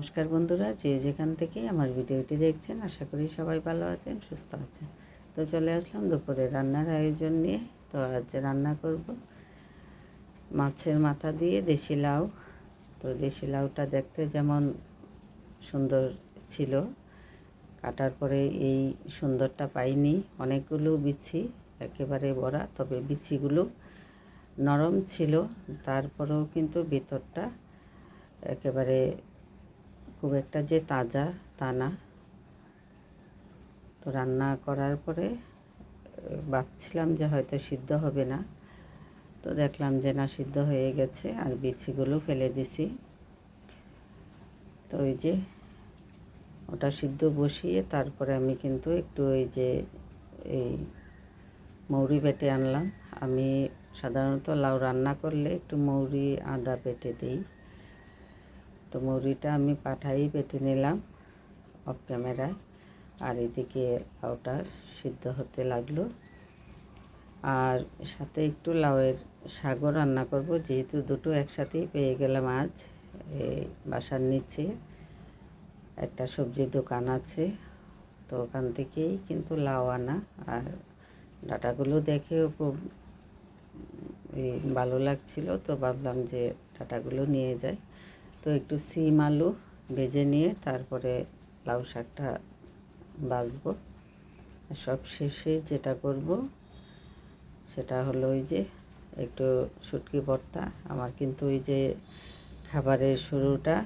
নমস্কার বন্ধুরা, যে যেখান থেকে আমার ভিডিওটি দেখছেন, আশা করি সবাই ভালো আছেন, সুস্থ আছেন। তো চলে আসলাম দুপুরে রান্নার আয়োজন নিয়ে। তো আজ রান্না করব মাছের মাথা দিয়ে দেশি লাউ। তো দেশি লাউটা দেখতে যেমন সুন্দর ছিল, কাটার পরে এই সুন্দরটা পাইনি। অনেকগুলো বিচি, একেবারে বড়া, তবে বিচিগুলো নরম ছিল, তারপরেও কিন্তু ভিতরটা একেবারে খুব একটা যে তাজা, তা না। তো রান্না করার পরে ভাবছিলাম যে হয়তো সিদ্ধ হবে না। তো দেখলাম যে না, সিদ্ধ হয়ে গেছে, আর বিচিগুলো ফেলে দিছি। তো ওই যে ওটা সিদ্ধ বসিয়ে তারপরে আমি কিন্তু একটু ওই যে এই মৌরি বেটে আনলাম। আমি সাধারণত লাউ রান্না করলে একটু মৌরি, আদা বেটে দিই। তো মুড়িটা আমি পাঠাই বেটে নিলাম অফ ক্যামেরায় আর এদিকে লাউটা সিদ্ধ হতে লাগল। আর সাথে একটু লাউয়ের শাকও রান্না করব, যেহেতু দুটো একসাথেই পেয়ে গেলাম আজ এই বাসার নিচে। একটা সবজির দোকান আছে, তো ওখান থেকেই কিন্তু লাউ আনা। আর ডাটাগুলো দেখেও খুব ভালো লাগছিল, তো ভাবলাম যে ডাটাগুলো নিয়ে যাই। তো একটু সিম আলু ভেজে নিয়ে তারপরে লাউ শাকটা বাজবো। সব শেষে যেটা করব সেটা হলো ওই যে একটু শুটকি ভর্তা। আমার কিন্তু ওই যে খাবারের শুরুটা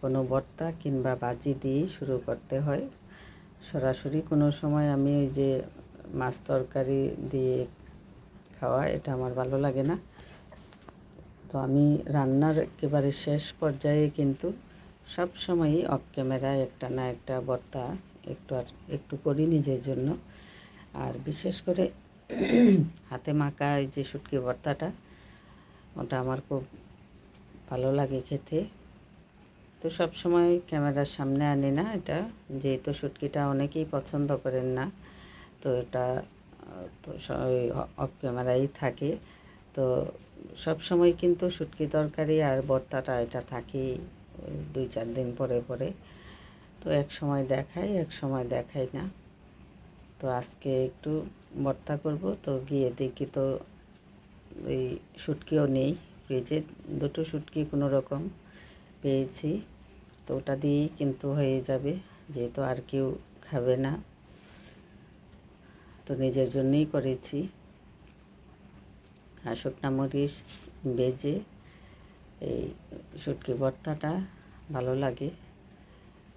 কোনো ভর্তা কিংবা বাজি দিয়েই শুরু করতে হয়। সরাসরি কোনো সময় আমি ওই যে মাছ তরকারি দিয়ে খাওয়া, এটা আমার ভালো লাগে না। তো আমি রান্নার একেবারে শেষ পর্যায়ে কিন্তু সব সময়ই অফ ক্যামেরায় একটা না একটা বর্তা একটু আর একটু করি নিজের জন্য। আর বিশেষ করে হাতে মাখা এই যে শুটকি ভর্তাটা ওটা আমার খুব ভালো লাগে খেতে। তো সব সময় ক্যামেরার সামনে আনি না এটা, যেহেতু শুটকিটা অনেকেই পছন্দ করেন না, তো এটা, তো অফ ক্যামেরাই থাকে। তো সব সময় কিন্তু শুটকি তরকারি আর ভর্তাটা এটা থাকেই দুই চার দিন পরে পরে। তো এক সময় দেখাই, এক সময় দেখাই না। তো আজকে একটু ভর্তা করব, তো গিয়ে দেখি তো ওই শুটকিও নেই ফ্রিজে। দুটো শুটকি কোনো রকম পেয়েছি, তো ওটা দিয়েই কিন্তু হয়ে যাবে, যেহেতু আর কেউ খাবে না। তো নিজের জন্যই করেছি। শুকনা মরিচ, বেজে, এই শুটকি ভর্তাটা ভালো লাগে।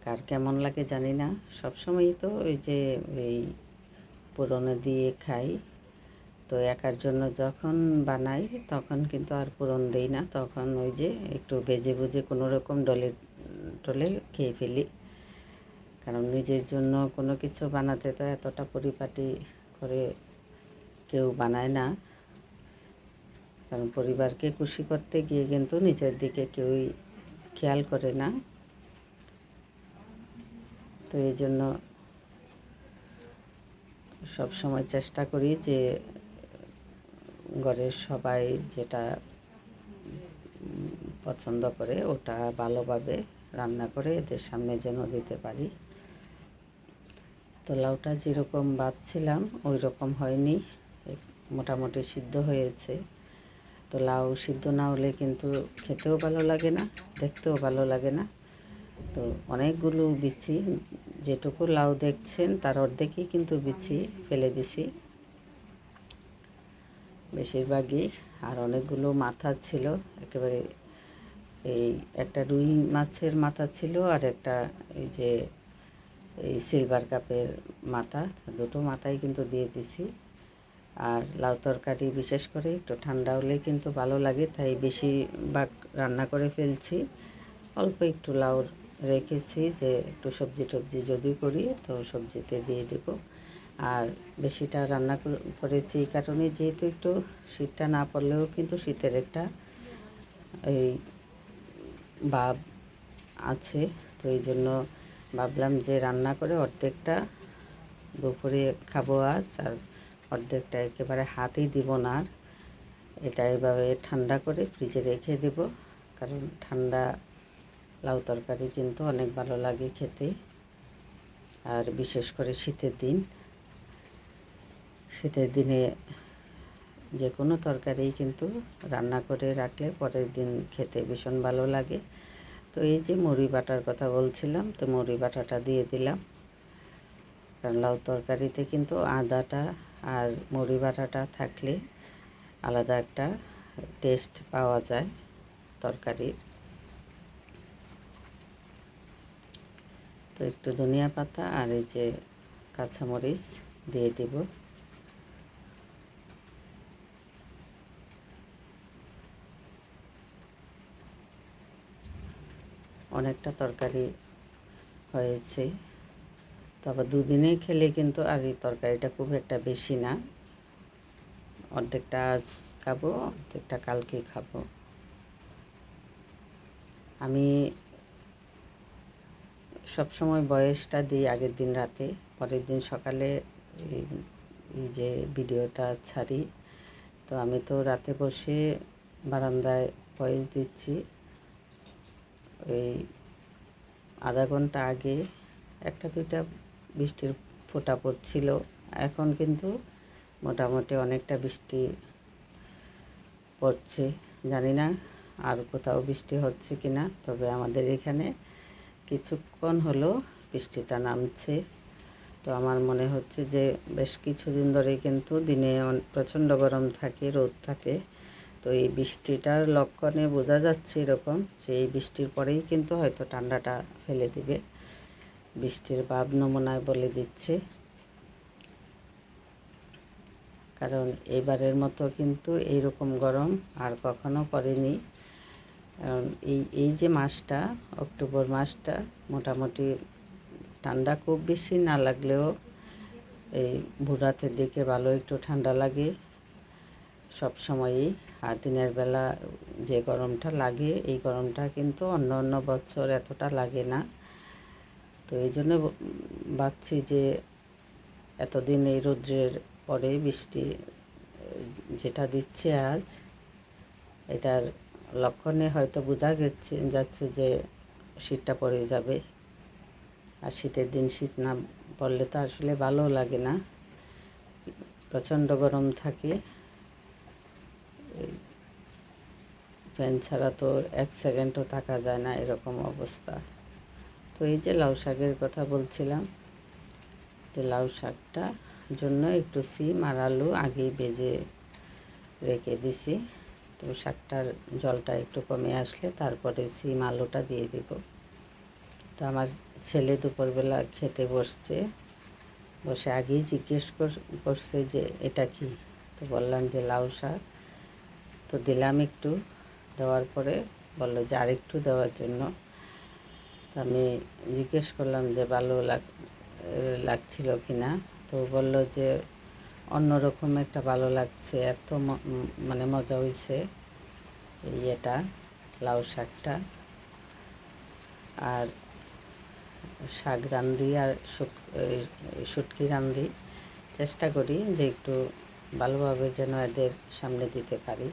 কার কেমন লাগে জানি না। সবসময়ই তো ওই যে এই পুরনো দিয়ে খাই। তো একার জন্য যখন বানাই, তখন কিন্তু আর পুরন দেই না। তখন ওই যে একটু বেজে বুঝে কোনো রকম ডলে টলে খেয়ে ফেলি। কারণ নিজের জন্য কোনো কিছু বানাতে তো এতটা পরিপাটি করে কেউ বানায় না। কারণ পরিবারকে খুশি করতে গিয়ে কিন্তু নিজের দিকে কেউই খেয়াল করে না। তো এই জন্য সব সময় চেষ্টা করি যে ঘরের সবাই যেটা পছন্দ করে ওটা ভালোভাবে রান্না করে এদের সামনে যেন দিতে পারি। তো লাউটা যেরকম বাঁধছিলাম ওই রকম হয়নি মোটামুটি সিদ্ধ হয়েছে। তো লাউ সিদ্ধ না হলে কিন্তু খেতেও ভালো লাগে না, দেখতেও ভালো লাগে না। তো অনেকগুলো বিচি, যেটুকু লাউ দেখছেন তার অর্ধেকই কিন্তু বিচি ফেলে দিছি। বেশিরভাগই, আর অনেকগুলো মাথা ছিল, একেবারে এই একটা রুই মাছের মাথা ছিল আর একটা এই যে এই সিলভার কাপের মাথা, দুটো মাথাই কিন্তু দিয়ে দিছি। আর লাউ তরকারি বিশেষ করে একটু ঠান্ডা হলে কিন্তু ভালো লাগে, তাই বেশি ভাগ রান্না করে ফেলছি। অল্প একটু লাউ রেখেছি যে একটু সবজি টবজি যদি করি, তো সবজিতে দিয়ে দেব। আর বেশিটা রান্না করেছি এই কারণে যেহেতু একটু শীতটা না পড়লেও কিন্তু শীতের একটা এই ভাব আছে, তো এই জন্য ভাবলাম যে রান্না করে অর্ধেকটা দুপুরে খাব আজ আর অর্ধেকটা একেবারে হাতেই দিব না আর এটা এভাবে ঠান্ডা করে ফ্রিজে রেখে দেব, কারণ ঠান্ডা লাউ তরকারি কিন্তু অনেক ভালো লাগে খেতে। আর বিশেষ করে শীতের দিন। শীতের দিনে যে কোনো তরকারি কিন্তু রান্না করে রাখলে পরের দিন খেতে ভীষণ ভালো লাগে। তো এই যে মুড়ি বাটার কথা বলছিলাম, তো মুড়ি বাটাটা দিয়ে দিলাম। কারণ লাউ তরকারিতে কিন্তু আদাটা আর মুড়ি বাটাটা থাকলে আলাদা একটা টেস্ট পাওয়া যায় তরকারির। তো একটু ধনিয়া পাতা আর এই যে কাঁচামরিচ দিয়ে দিব। অনেকটা তরকারি হয়েছে। তবে দুদিনে খেলে কিন্তু আর এই তরকারিটা খুব একটা বেশি না। অর্ধেকটা আজ খাব, অর্ধেকটা কালকে খাব। আমি সব সময় বয়সটা দিই আগের দিন রাতে, পরের দিন সকালে এই যে ভিডিওটা ছাড়ি। তো আমি তো রাতে বসে বারান্দায় বয়স দিচ্ছি। ওই আধা ঘণ্টা আগে একটা দুইটা বৃষ্টির ফোঁটা পড়ছিল। এখন কিন্তু মোটামুটি অনেকটা বৃষ্টি পড়ছে। জানি না আর কোথাও বৃষ্টি হচ্ছে কি না তবে আমাদের এখানে কিছুক্ষণ হলো বৃষ্টিটা নামছে। তো আমার মনে হচ্ছে যে বেশ কিছুদিন ধরে কিন্তু দিনে প্রচণ্ড গরম থাকে, রোদ থাকে। তো এই বৃষ্টিটার লক্ষণে বোঝা যাচ্ছে এরকম এই বৃষ্টির পরেই কিন্তু হয়তো ঠান্ডাটা ফেলে দিবে। বৃষ্টির ভাব নমুনায় বলে দিচ্ছে। কারণ এবারের মতো কিন্তু এইরকম গরম আর কখনো পড়েনি। কারণ এই এই যে মাসটা, অক্টোবর মাসটা মোটামুটি ঠান্ডা খুব বেশি না লাগলেও এই ভোরাতের দিকে ভালো একটু ঠান্ডা লাগে সব সময়ই। আর দিনের বেলা যে গরমটা লাগে, এই গরমটা কিন্তু অন্য অন্য বছর এতটা লাগে না। তো এই জন্য ভাবছি যে এতদিন এই রৌদ্রের পরে বৃষ্টি, যেটা দিচ্ছে আজ, এটার লক্ষণে হয়তো বোঝা গেছে, যাচ্ছে যে শীতটা পড়ে যাবে। আর শীতের দিন শীত না পড়লে তো আসলে ভালো লাগে না। প্রচণ্ড গরম থাকে। ফ্যান ছাড়া তো এক সেকেন্ডও থাকা যায় না, এরকম অবস্থা। এই যে লাউ শাকের কথা বলছিলাম যে লাউ শাকটা জন্য একটু সিম আর আলু আগেই বেজে রেখে দিছি। তো শাকটার জলটা একটু কমে আসলে তারপরে সিম আলুটা দিয়ে দিব। তো আমার ছেলে দুপুরবেলা খেতে বসছে, বসে আগেই জিজ্ঞেস করছে যে এটা কি? তো বললাম যে লাউ শাক। তো দিলাম একটু, দেওয়ার পরে বলল যে আরেকটু দেওয়ার জন্য। আমি জিজ্ঞেস করলাম যে ভালো লাগ, লাগছিল কি না তো বলল যে অন্যরকম একটা ভালো লাগছে, এত মানে মজা হয়েছে এই এটা লাউ শাকটা। আর শাক রান্ধি আর শুটকি রান্ধি। চেষ্টা করি যে একটু ভালোভাবে যেন এদের সামনে দিতে পারি।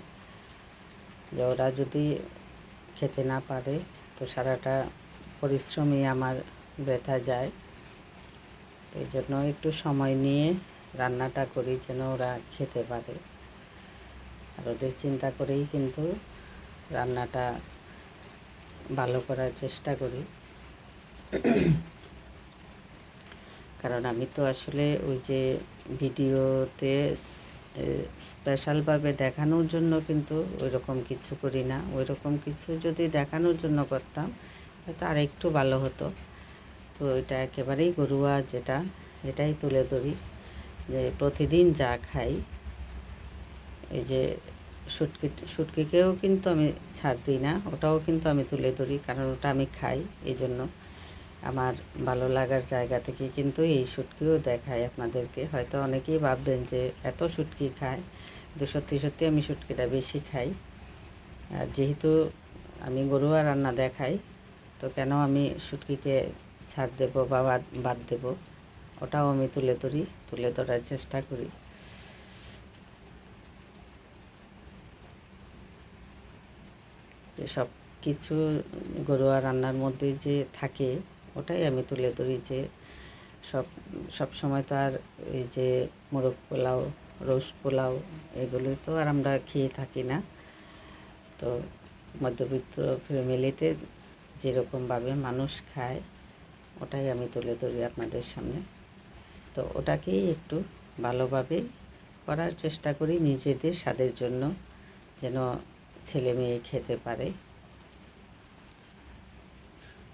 যে ওরা যদি খেতে না পারে, তো সারাটা পরিশ্রমই আমার ব্যথা যায়। এই জন্য একটু সময় নিয়ে রান্নাটা করি যেন ওরা খেতে পারে। আর ওদের চিন্তা করেই কিন্তু রান্নাটা ভালো করার চেষ্টা করি। কারণ আমি তো আসলে ওই যে ভিডিওতে স্পেশালভাবে দেখানোর জন্য কিন্তু ওই রকম কিছু করি না। ওই রকম কিছু যদি দেখানোর জন্য করতাম হয়তো আর একটু ভালো হতো। তো এটা একেবারেই গরুয়া যেটা, এটাই তুলে ধরি। যে প্রতিদিন যা খাই, এই যে শুটকি, শুটকিকেও কিন্তু আমি ছাড় দিই না, ওটাও কিন্তু আমি তুলে ধরি কারণ ওটা আমি খাই এই জন্য আমার ভালো লাগার জায়গা থেকে কিন্তু এই শুটকিও দেখায় আপনাদেরকে। হয়তো অনেকেই ভাববেন যে এত শুটকি খায়, কিন্তু সত্যি সত্যি আমি শুটকিটা বেশি খাই। আর যেহেতু আমি গরুয়া রান্না দেখাই তো কেন আমি শুটকিকে ছাড় দেব বা বাদ বাদ দেব? ওটাও আমি তুলে ধরি, তুলে ধরার চেষ্টা করি। সব কিছু ঘরোয়া রান্নার মধ্যে যে থাকে, ওটাই আমি তুলে ধরি যে সব সব সময় তো আর এই যে মোরগ পোলাও, রোস্ট পোলাও এগুলো তো আর আমরা খেয়ে থাকি না। তো মধ্যবিত্ত ফ্যামিলিতে যেরকমভাবে মানুষ খায়, ওটাই আমি তুলে ধরি আপনাদের সামনে। তো ওটাকেই একটু ভালোভাবে করার চেষ্টা করি নিজেদের স্বাদের জন্য, যেন ছেলে মেয়ে খেতে পারে।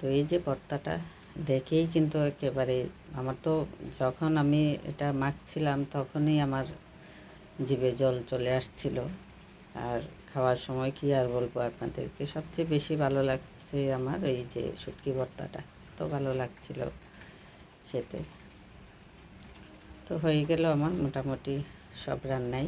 তো এই যে ভর্তাটা দেখেই কিন্তু একেবারে আমার তো যখন আমি এটা মাখছিলাম তখনই আমার জিভে জল চলে আসছিল। আর খাওয়ার সময় কি আর বলব আপনাদেরকে? সবচেয়ে বেশি ভালো লাগছে আমার, এই যে শুটকি ভর্তাটা। তো ভালো লাগছিল খেতে। তো হয়ে গেল আমার মোটামুটি সব রান্নাই।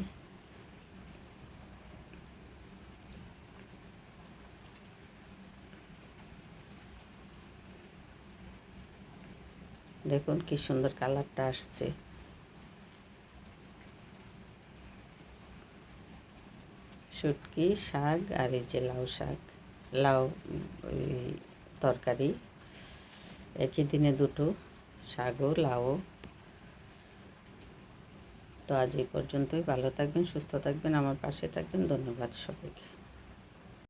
দেখুন কি সুন্দর কালারটা আসছে। শুটকি শাক আর এই যে লাউ শাক। লাউ তরকারি, একই দিনে দুটো শাকও লাউ। তো আজ এই পর্যন্তই। ভালো থাকবেন, সুস্থ থাকবেন, আমার পাশে থাকবেন। ধন্যবাদ সবাইকে।